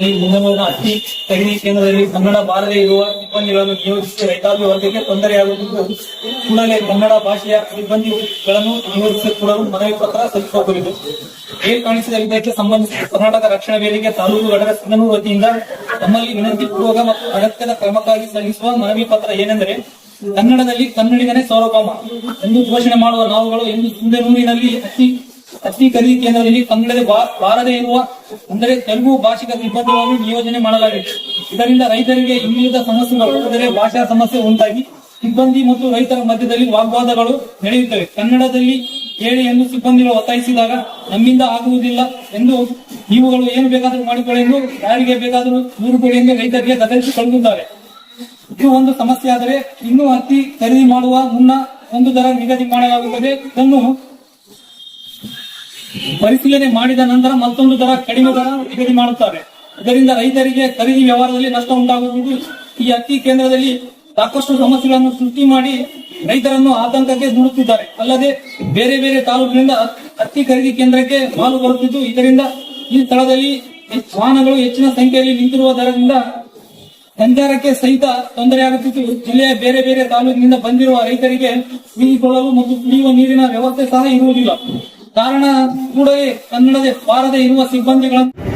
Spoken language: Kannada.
ಹತ್ತಿ ಖರೀದಿ ಕೇಂದ್ರದಲ್ಲಿ ಕನ್ನಡ ಬಾರದೇ ಇರುವ ಸಿಬ್ಬಂದಿಗಳನ್ನು ನಿಯೋಜಿಸಿ ರೈತಾಪಿ ವರ್ಗಕ್ಕೆ ತೊಂದರೆಯಾಗುತ್ತಿದ್ದು ಕೂಡಲೇ ಕನ್ನಡ ಭಾಷೆಯ ಸಿಬ್ಬಂದಿಗಳನ್ನು ನಿಯೋಜಿಸಿಕೊಡಲು ಮನವಿ ಪತ್ರ ಸಲ್ಲಿಸುವ ಕುರಿತು ಕಾಣಿಸಿದ ಇದಕ್ಕೆ ಸಂಬಂಧಿಸಿದ ಕರ್ನಾಟಕ ರಕ್ಷಣಾ ವೇದಿಕೆ ತಾಲೂಕು ಘಟಕ ಸಿಂಧನೂರು ವತಿಯಿಂದ ತಮ್ಮಲ್ಲಿ ವಿನಂತಿ ಪೂರ್ವಕ ಮತ್ತು ಅಗತ್ಯದ ಕ್ರಮಕ್ಕಾಗಿ ಸಲ್ಲಿಸುವ ಮನವಿ ಪತ್ರ ಏನೆಂದರೆ, ಕನ್ನಡದಲ್ಲಿ ಕನ್ನಡಿಗನೇ ಸೌರಭಾಮ ಎಂದು ಘೋಷಣೆ ಮಾಡುವ ನಾವುಗಳು ಎಂದು ಅತಿ ಅತಿ ಖರೀದಿ ಕೇಂದ್ರದಲ್ಲಿ ಕನ್ನಡದ ಬಾರದೇ ಇರುವ, ಅಂದರೆ ತೆಲುಗು ಭಾಷಿಕ ಸಿಬ್ಬಂದಿಗಳನ್ನು ನಿಯೋಜನೆ ಮಾಡಲಾಗಿದೆ. ಇದರಿಂದ ರೈತರಿಗೆ ಇನ್ನುಳಿದ ಸಮಸ್ಯೆಗಳು, ಅಂದರೆ ಭಾಷಾ ಸಮಸ್ಯೆ ಉಂಟಾಗಿ, ಸಿಬ್ಬಂದಿ ಮತ್ತು ರೈತರ ಮಧ್ಯದಲ್ಲಿ ವಾಗ್ವಾದಗಳು ನಡೆಯುತ್ತವೆ. ಕನ್ನಡದಲ್ಲಿ ಹೇಳಿ ಎಂದು ಸಿಬ್ಬಂದಿಗಳು ಒತ್ತಾಯಿಸಿದಾಗ ನಮ್ಮಿಂದ ಆಗುವುದಿಲ್ಲ ಎಂದು ನೀವುಗಳು ಏನು ಬೇಕಾದರೂ ಮಾಡಿಕೊಳ್ಳಿ ಎಂದು ಯಾರಿಗೆ ಬೇಕಾದರೂ ದೂರು ಕೊಡಿ ಎಂದು ರೈತರಿಗೆ ಗದರಿಸಿ ಇದು ಒಂದು ಸಮಸ್ಯೆ ಆದರೆ ಇನ್ನೂ ಹತ್ತಿ ಖರೀದಿ ಮಾಡುವ ಮುನ್ನ ಒಂದು ದರ ನಿಗದಿ ಮಾಡಲಾಗುತ್ತದೆ. ಇದನ್ನು ಪರಿಶೀಲನೆ ಮಾಡಿದ ನಂತರ ಮತ್ತೊಂದು ದರ ಕಡಿಮೆ ದರ ನಿಗದಿ ಮಾಡುತ್ತಾರೆ. ಇದರಿಂದ ರೈತರಿಗೆ ಖರೀದಿ ವ್ಯವಹಾರದಲ್ಲಿ ನಷ್ಟ ಉಂಟಾಗುವುದು. ಈ ಅಕ್ಕಿ ಕೇಂದ್ರದಲ್ಲಿ ಸಾಕಷ್ಟು ಸಮಸ್ಯೆಗಳನ್ನು ಸೃಷ್ಟಿ ಮಾಡಿ ರೈತರನ್ನು ಆತಂಕಕ್ಕೆ ದೂಡುತ್ತಿದ್ದಾರೆ. ಅಲ್ಲದೆ ಬೇರೆ ಬೇರೆ ತಾಲೂಕಿನಿಂದ ಅಕ್ಕಿ ಖರೀದಿ ಕೇಂದ್ರಕ್ಕೆ ಮಾಲು ಬರುತ್ತಿದ್ದು, ಇದರಿಂದ ಈ ಸ್ಥಳದಲ್ಲಿ ವಾಹನಗಳು ಹೆಚ್ಚಿನ ಸಂಖ್ಯೆಯಲ್ಲಿ ನಿಂತಿರುವ ದರದಿಂದ ಸಂಚಾರಕ್ಕೆ ಸಹಿತ ತೊಂದರೆಯಾಗುತ್ತಿದ್ದು ಜಿಲ್ಲೆಯ ಬೇರೆ ಬೇರೆ ತಾಲೂಕಿನಿಂದ ಬಂದಿರುವ ರೈತರಿಗೆ ಮತ್ತು ಕುಡಿಯುವ ನೀರಿನ ವ್ಯವಸ್ಥೆ ಸಹ ಇರುವುದಿಲ್ಲ. ಕಾರಣ ಕೂಡ ಕನ್ನಡದ ಬಾರದೆ ಇರುವ ಸಿಬ್ಬಂದಿಗಳನ್ನು